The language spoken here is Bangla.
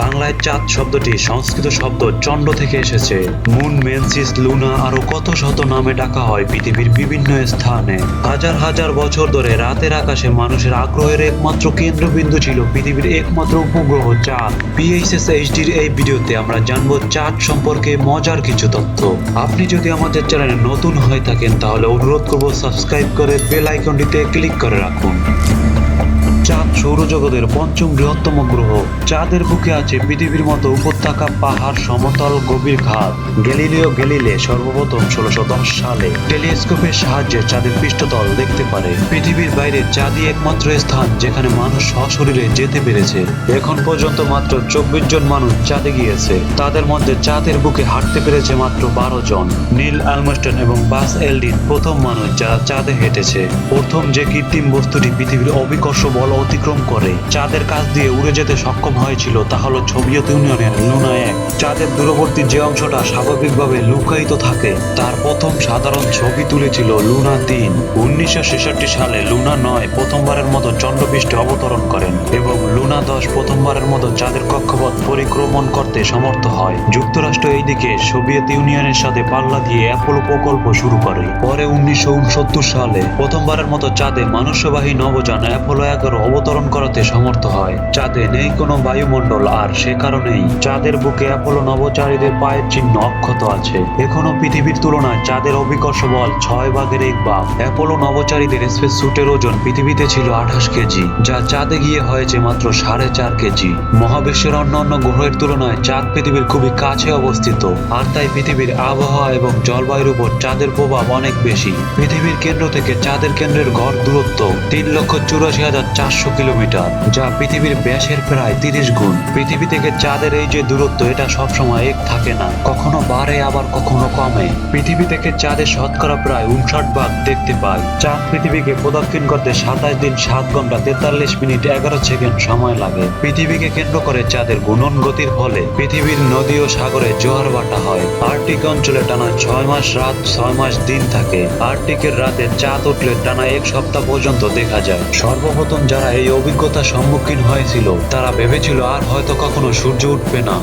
বাংলায় চাঁদ শব্দটি সংস্কৃত শব্দ চন্ড থেকে এসেছে। মুন, মেনসিস, লুনা আরও কত শত নামে ডাকা হয় পৃথিবীর বিভিন্ন স্থানে। হাজার হাজার বছর ধরে রাতের আকাশে মানুষের আগ্রহের একমাত্র কেন্দ্রবিন্দু ছিল পৃথিবীর একমাত্র উপগ্রহ চাঁদ। পিএইচএস এইচডির এই ভিডিওতে আমরা জানব চাঁদ সম্পর্কে মজার কিছু তথ্য। আপনি যদি আমাদের চ্যানেলে নতুন হয়ে থাকেন, তাহলে অনুরোধ করব সাবস্ক্রাইব করে বেল আইকনটিতে ক্লিক করে রাখুন। চাঁদ সৌরজগতের পঞ্চম বৃহত্তম গ্রহ। চাঁদের বুকে আছে পৃথিবীর মতো উপত্যকা, পাহাড়, সমতল, গভীর খাত গ্যালিলিও গ্যালিলে সর্বপ্রথম ষোলোশো দশ সালে টেলিস্কোপের সাহায্যে চাঁদের পৃষ্ঠতল দেখতে পারে। পৃথিবীর বাইরে চাঁদই একমাত্র স্থান যেখানে মানুষ সশরীরে যেতে পেরেছে। এখন পর্যন্ত মাত্র চব্বিশ জন মানুষ চাঁদে গিয়েছে। তাদের মধ্যে চাঁদের বুকে হাঁটতে পেরেছে মাত্র বারো জন। নীল আলমস্টন এবং বাস এলডিন প্রথম মানুষ যারা চাঁদে হেঁটেছে। প্রথম যে কৃত্রিম বস্তুটি পৃথিবীর অবিকর্ষ বল অতিক্রম করে। চাঁদের কাছ দিয়ে উড়ে যেতে সক্ষম হয়েছিল তা হলো সোভিয়েত ইউনিয়নের লুনা এক। চাঁদের দূরবর্তী যে অংশটা স্বাভাবিকভাবে লুকায়িত থাকে, তার প্রথম সাধারণ ছবি তুলেছিল লুনা তিন। উনিশশো সালে লুনা নয় প্রথমবারের মতো চন্দ্রপৃষ্ঠে অবতরণ করেন এবং লুনা দশ প্রথমবারের মতো চাঁদের কক্ষপথ পরিক্রমণ করতে সমর্থ হয়। যুক্তরাষ্ট্র এইদিকে সোভিয়েত ইউনিয়নের সাথে পাল্লা দিয়ে অ্যাপোলো প্রকল্প শুরু করে। পরে উনিশশো উনসত্তর সালে প্রথমবারের মতো চাঁদে মানুষ্যবাহী নবযান অ্যাপোলো এগারো অবতরণ করাতে সমর্থ হয়। চাঁদে নেই কোনো বায়ুমণ্ডল, আর সে কারণেই চাঁদের বুকে অ্যাপোলো নবচারীদের পায়ের চিহ্ন অক্ষত আছে। এখনও পৃথিবীর তুলনায় চাঁদের অভিকর্ষ বল ছয় ভাগের এক ভাগ। অ্যাপোলো নবচারীদের স্পেস স্যুটের ওজন পৃথিবীতে ছিল আঠাশ কেজি, যা চাঁদে গিয়ে হয়েছে মাত্র সাড়ে চার কেজি। মহাবিশ্বের অন্যান্য গ্রহের তুলনায় চাঁদ পৃথিবীর খুবই কাছে অবস্থিত, আর তাই পৃথিবীর আবহাওয়া এবং জলবায়ুর উপর চাঁদের প্রভাব অনেক বেশি। পৃথিবীর কেন্দ্র থেকে চাঁদের কেন্দ্রের গড় দূরত্ব তিন লক্ষ চুরাশি হাজার চারশো কিলোমিটার, যা পৃথিবীর ব্যাসের প্রায় তিরিশ গুণ। পৃথিবী থেকে চাঁদের এই যে দূরত্ব, এটা সবসময় এক থাকে না। কখনো বাড়ে, আবার কখনো কমে। পৃথিবী থেকে চাঁদের শতকরা প্রায় উনষাট ভাগ দেখতে পাই। চাঁদ পৃথিবীকে প্রদক্ষিণ করতে সাতাশ দিন সাত ঘণ্টা তেতাল্লিশ মিনিট এগারো সেকেন্ড সময় লাগে। পৃথিবীকে কেন্দ্র করে চাঁদের গুণন গতির ফলে পৃথিবীর নদী ও সাগরে জোয়ার ভাটা হয়। আর্কটিক অঞ্চলে টানা ছয় মাস রাত, ছয় মাস দিন থাকে। আর্কটিকের রাতে চাঁদ উঠলে টানা এক সপ্তাহ পর্যন্ত দেখা যায়। সর্বপ্রথম যারা এই অভিজ্ঞতার সম্মুখীন হয়েছিল। তারা ভেবেছিল আর হয়তো কখনো সূর্য উঠবে না।